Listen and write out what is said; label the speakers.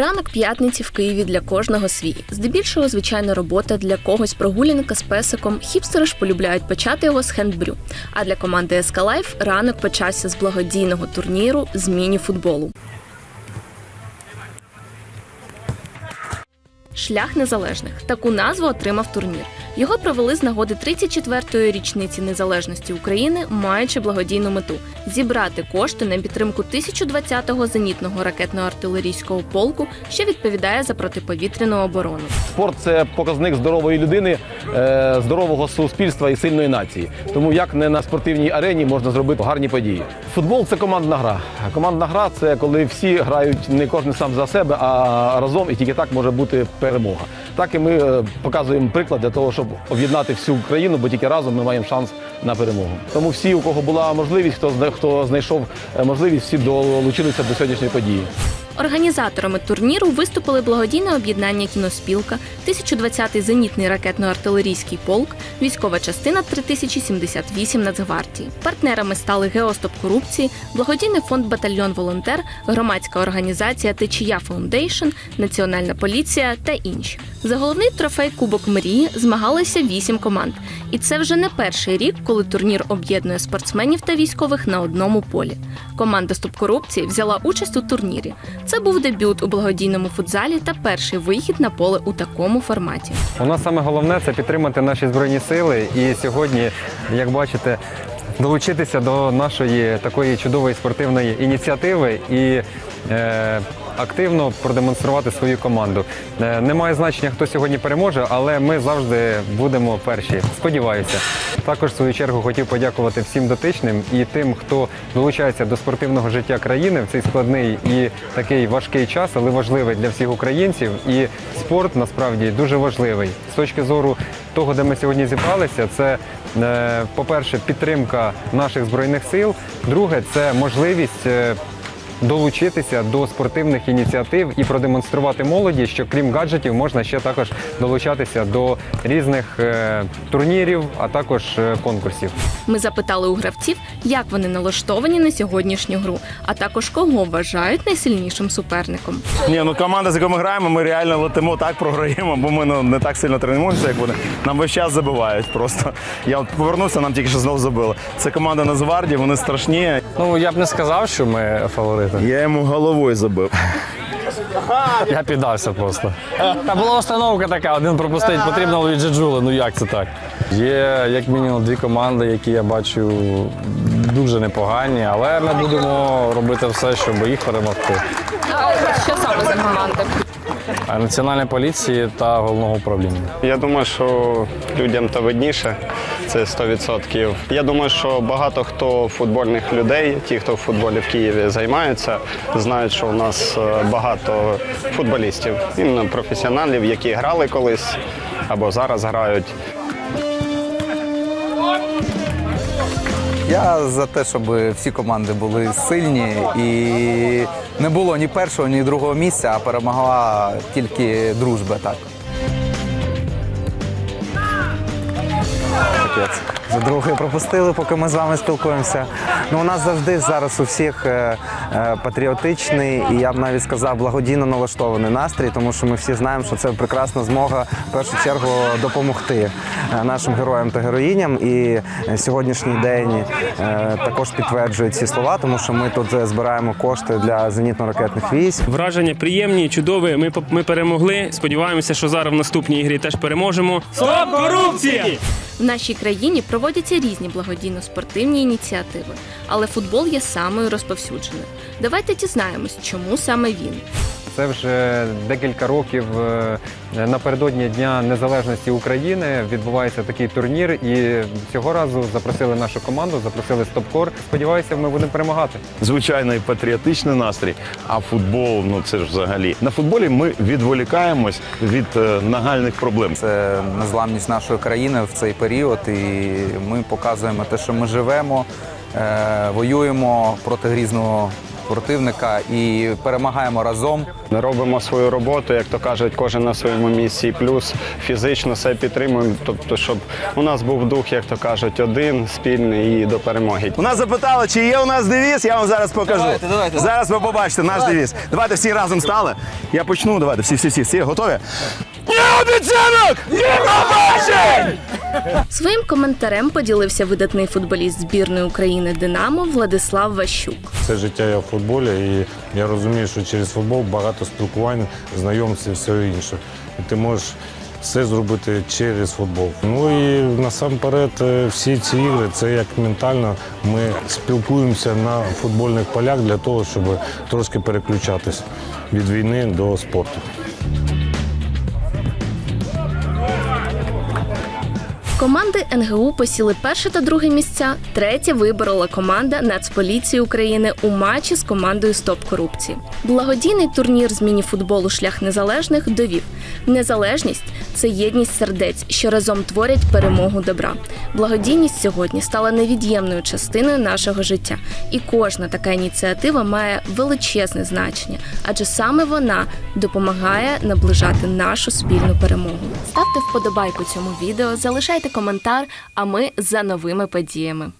Speaker 1: Ранок п'ятниці в Києві для кожного свій. Здебільшого, звичайно, робота для когось прогулянка з песиком. Хіпстери ж полюбляють почати його з хендбрю. А для команди СК Лайф ранок почався з благодійного турніру з міні-футболу. Шлях незалежних таку назву отримав турнір. Його провели з нагоди 34-ї річниці незалежності України, маючи благодійну мету зібрати кошти на підтримку 1020-го зенітного ракетно-артилерійського полку, що відповідає за протиповітряну оборону.
Speaker 2: Спорт це показник здорової людини, е, здорового суспільства і сильної нації. Тому як не на спортивній арені можна зробити гарні події. Футбол це командна гра. Командна гра це коли всі грають не кожен сам за себе, а разом, і тільки так може бути перемога. Так і ми е, показуємо приклад для того, щоб об'єднати всю країну, бо тільки разом ми маємо шанс на перемогу. Тому всі, у кого була можливість, хто хто знайшов е, можливість, всі долучилися до сьогоднішньої події.
Speaker 1: Організаторами турніру виступили благодійне об'єднання Кіноспілка, 1020-й зенітний ракетно-артилерійський полк, військова частина 3078 Нацгвардії. Партнерами стали Геостоп корупції, благодійний фонд Батальйон Волонтер, громадська організація Течія Фаундейшн, Національна поліція та інші. За головний трофей Кубок мрії змагалися вісім команд. І це вже не перший рік, коли турнір об'єднує спортсменів та військових на одному полі. Команда Стоп корупції взяла участь у турнірі. Це був дебют у благодійному футзалі та перший вихід на поле у такому форматі.
Speaker 3: У нас саме головне це підтримати наші збройні сили. І сьогодні, як бачите, долучитися до нашої такої чудової спортивної ініціативи і е, активно продемонструвати свою команду. Е, немає значення, хто сьогодні переможе, але ми завжди будемо перші. Сподіваюся. Також в свою чергу хотів подякувати всім дотичним і тим, хто долучається до спортивного життя країни в цей складний і такий важкий час, але важливий для всіх українців. І спорт насправді дуже важливий з точки зору того, де ми сьогодні зібралися. Це е, по-перше, підтримка наших збройних сил. Друге, це можливість. Долучитися до спортивних ініціатив і продемонструвати молоді, що крім гаджетів можна ще також долучатися до різних е, турнірів, а також е, конкурсів.
Speaker 1: Ми запитали у гравців, як вони налаштовані на сьогоднішню гру, а також кого вважають найсильнішим суперником.
Speaker 4: Ні, ну команда, з якою ми граємо, ми реально летимо так, програємо, бо ми ну, не так сильно тренуємося, як вони. Нам весь час забивають просто. Я от повернувся, нам тільки що знову забили. Це команда Нацгвардії, вони страшні.
Speaker 5: Ну я б не сказав, що ми фаворити.
Speaker 4: Я йому головою забив.
Speaker 5: Я піддався просто. Та була установка така, один пропустить, потрібно від джеджули. Ну як це так? Є як мінімум дві команди, які я бачу дуже непогані, але ми будемо робити все, щоб їх перемогти.
Speaker 1: Що саме за команда?
Speaker 5: Національної поліції та головного управління.
Speaker 6: Я думаю, що людям то видніше, це 100%. Я думаю, що багато хто футбольних людей, ті, хто в футболі в Києві займаються, знають, що у нас е, багато футболістів, іменно професіоналів, які грали колись або зараз грають.
Speaker 7: Я за те, щоб всі команди були сильні і не було ні першого, ні другого місця, а перемогла тільки дружба. Так. Капець. За другою пропустили, поки ми з вами спілкуємося. Ну, у нас завжди зараз у всіх е, е, патріотичний і я б навіть сказав благодійно налаштований настрій, тому що ми всі знаємо, що це прекрасна змога в першу чергу допомогти е, нашим героям та героїням. І сьогоднішній день також підтверджує ці слова, тому що ми тут збираємо кошти для зенітно-ракетних військ.
Speaker 8: Враження приємні, чудові. Ми ми перемогли. Сподіваємося, що зараз в наступній грі теж переможемо. Стоп корупція!
Speaker 1: В нашій країні проводяться різні благодійно-спортивні ініціативи, але футбол є самою розповсюдженою. Давайте дізнаємось, чому саме він.
Speaker 3: Це вже декілька років е, напередодні Дня Незалежності України відбувається такий турнір, і цього разу запросили нашу команду, запросили Стопкор. Сподіваюся, ми будемо перемагати.
Speaker 4: Звичайно, і патріотичний настрій, а футбол ну це ж взагалі. На футболі ми відволікаємось від е, нагальних проблем.
Speaker 7: Це незламність нашої країни в цей період, і ми показуємо те, що ми живемо, е, воюємо проти грізного противника і перемагаємо разом
Speaker 6: Ми робимо свою роботу, як то кажуть, кожен на своєму місці. Плюс фізично все підтримуємо. Тобто, щоб у нас був дух, як то кажуть, один спільний і до перемоги.
Speaker 4: У нас запитали, чи є у нас девіз, я вам зараз покажу.
Speaker 7: Давайте, давайте.
Speaker 4: Зараз ви побачите наш девіз. Давайте всі разом стали. Я почну. Давайте, всі, всі, всі, всі готові? Ні обіцянок! Ні пробачень!
Speaker 1: Своїм коментарем поділився видатний футболіст збірної України Динамо Владислав Ващук.
Speaker 9: Це життя я в футболі, і я розумію, що через футбол багато спілкувань, знайомств і все інше. І ти можеш все зробити через футбол. Ну і насамперед е, всі ці ігри це як ментально. Ми спілкуємося на футбольних полях для того, щоб трошки переключатись від війни до спорту.
Speaker 1: Команди НГУ посіли перше та друге місця. Третє виборола команда Нацполіції України у матчі з командою Стоп корупції. Благодійний турнір з мініфутболу Шлях незалежних довів. Незалежність це єдність сердець, що разом творять перемогу добра. Благодійність сьогодні стала невід'ємною частиною нашого життя, і кожна така ініціатива має величезне значення, адже саме вона допомагає наближати нашу спільну перемогу. Ставте вподобайку цьому відео, залишайте коментар, а ми за новими подіями.